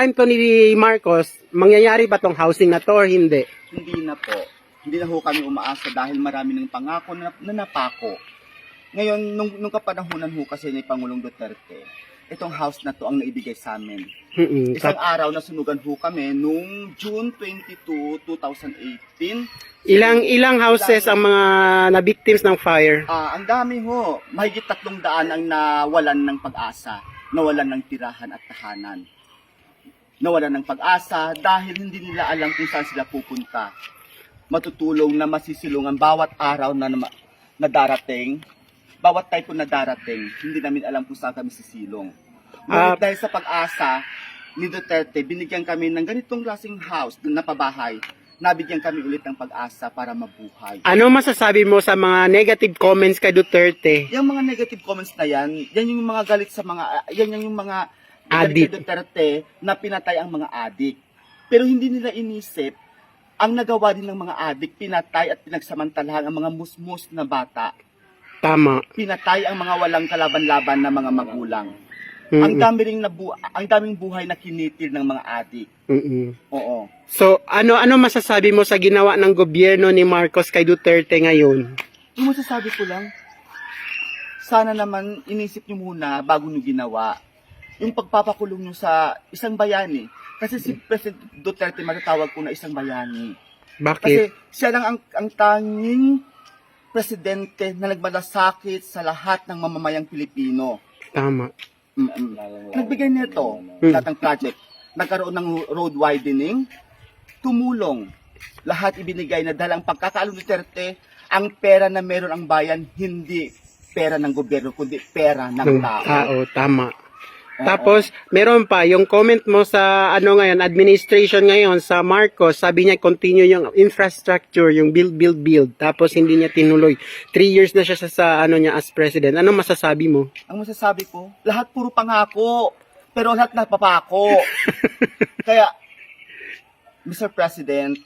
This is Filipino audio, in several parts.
time to ni Marcos, mangyayari ba tong housing na to or hindi? Hindi na po. Hindi na ho kami umaasa dahil marami ng pangako na, na napako. Ngayon, nung, nung kapanahunan ho kasi ni Pangulong Duterte, itong house na to ang naibigay sa amin. Isang araw na sunugan ho kami nung June 22, 2018. ilang ilang houses ang mga na victims ng fire? Ah, ang dami ho. Mahigit tatlong daan ang nawalan ng pag-asa. Nawalan ng tirahan at tahanan. Nawalan ng pag-asa dahil hindi nila alam kung saan sila pupunta. Matutulong na masisilungan bawat araw na, na, na darating. Bawat type na darating, hindi namin alam kung saan kami sisilong. Ngunit dahil sa pag-asa ni Duterte, binigyan kami ng ganitong klaseng house na napabahay. Nabigyan kami ulit ng pag-asa para mabuhay. Ano masasabi mo sa mga negative comments kay Duterte? Yung mga negative comments na yan, yan yung mga galit sa mga, yan yung mga Adik. Duterte na pinatay ang mga adik. Pero hindi nila inisip, ang nagawa din ng mga adik, pinatay at pinagsamantalahan ang mga musmus na bata. Tama. Pinatay ang mga walang kalaban-laban na mga magulang. Ang Mm-mm. dami ring nabu ang daming buhay na kinitil ng mga adik. Mm-mm. Oo. So, ano ano masasabi mo sa ginawa ng gobyerno ni Marcos kay Duterte ngayon? Yung masasabi ko lang, sana naman inisip nyo muna bago nyo ginawa yung pagpapakulong nyo sa isang bayani. Kasi si President Duterte matatawag ko na isang bayani. Bakit? Kasi siya lang ang, ang tanging presidente na nagmalasakit sa lahat ng mamamayang Pilipino. Tama. Mm-mm. Nagbigay nito, Hmm. lahat ng project. Nagkaroon ng road widening, tumulong. Lahat ibinigay na dahil ang pagkakaalo Duterte, ang pera na meron ang bayan, hindi pera ng gobyerno, kundi pera ng Ng tao. tao, tama. Tapos, meron pa, yung comment mo sa, ano ngayon, administration ngayon, sa Marcos, sabi niya, continue yung infrastructure, yung build, build, build. Tapos, hindi niya tinuloy. Three years na siya sa, sa ano niya, as president. Ano masasabi mo? ang masasabi ko, lahat puro pangako, pero lahat napapako. Kaya, Mr. President,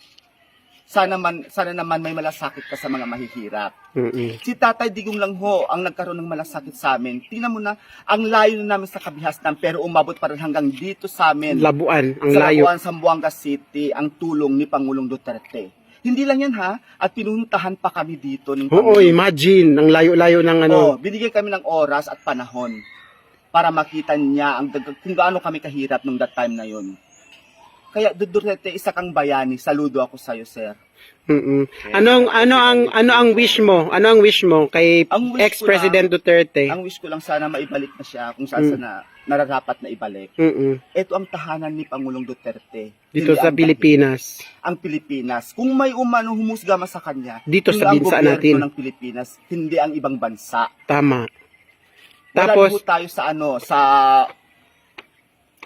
sana man sana naman may malasakit ka sa mga mahihirap. Mm-mm. Si Tatay Digong lang ho ang nagkaroon ng malasakit sa amin. Tingnan mo na, ang layo na namin sa kabihasnan pero umabot pa rin hanggang dito sa amin. Labuan, ang sa layo. Labuan, Zamboanga City, ang tulong ni Pangulong Duterte. Hindi lang yan ha, at pinuntahan pa kami dito ng Oo, imagine, ang layo-layo ng ano. Oh, binigyan kami ng oras at panahon para makita niya ang kung gaano kami kahirap nung that time na yon. Kaya Duterte, isa kang bayani. Saludo ako sa iyo, sir. Mm-mm. Anong ano ang ano ang wish mo? Ano ang wish mo kay ex-president Duterte? Ang wish ko lang sana maibalik na siya kung saan Mm. sana nararapat na ibalik. Mm-mm. Ito ang tahanan ni Pangulong Duterte. Dito sa ang- Pilipinas. Ang Pilipinas. Kung may umano humusga sa kanya, Dito sa bansa natin. ng Pilipinas, hindi ang ibang bansa. Tama. Wala Tapos ho tayo sa ano, sa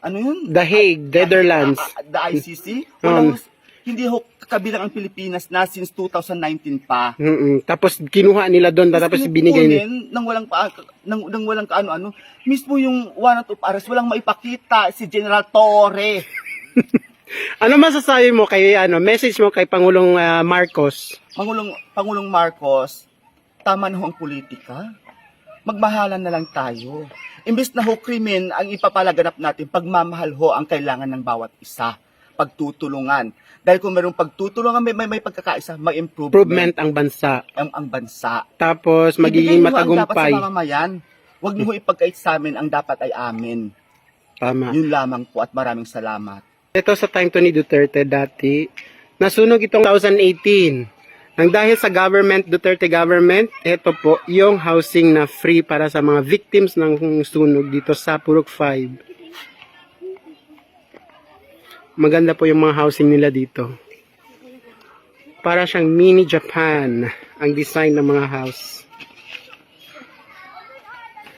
ano yun? The Hague, Netherlands. Ah, ah, the ICC? Wala Um, ho- hindi ho kabilang ang Pilipinas na since 2019 pa. Mm-mm. Tapos kinuha nila doon tapos binigay nila. Nang walang pa, nang, nang walang kaano-ano. Mismo yung warrant of arrest, walang maipakita si General Torre. Ano masasabi mo kay ano message mo kay Pangulong ah, Marcos? Pangulong, Pangulong Marcos, tama na ho ang politika. Magmahalan na lang tayo. Imbes na ho krimen ang ipapalaganap natin, pagmamahal ho ang kailangan ng bawat isa. Pagtutulungan. Dahil kung mayroong pagtutulungan, may, may, may pagkakaisa, may improvement, Improvement ang bansa. ang, ang bansa. Tapos magiging Ibigay niyo ang dapat matagumpay. sa mamamayan. Huwag niyo ipagkait sa amin, ang dapat ay amin. Tama. Yun lamang po at maraming salamat. Ito sa time to ni Duterte dati, nasunog itong 2018. Nang dahil sa government, Duterte government, ito po yung housing na free para sa mga victims ng sunog dito sa Purok 5. Maganda po yung mga housing nila dito. Para siyang mini Japan ang design ng mga house.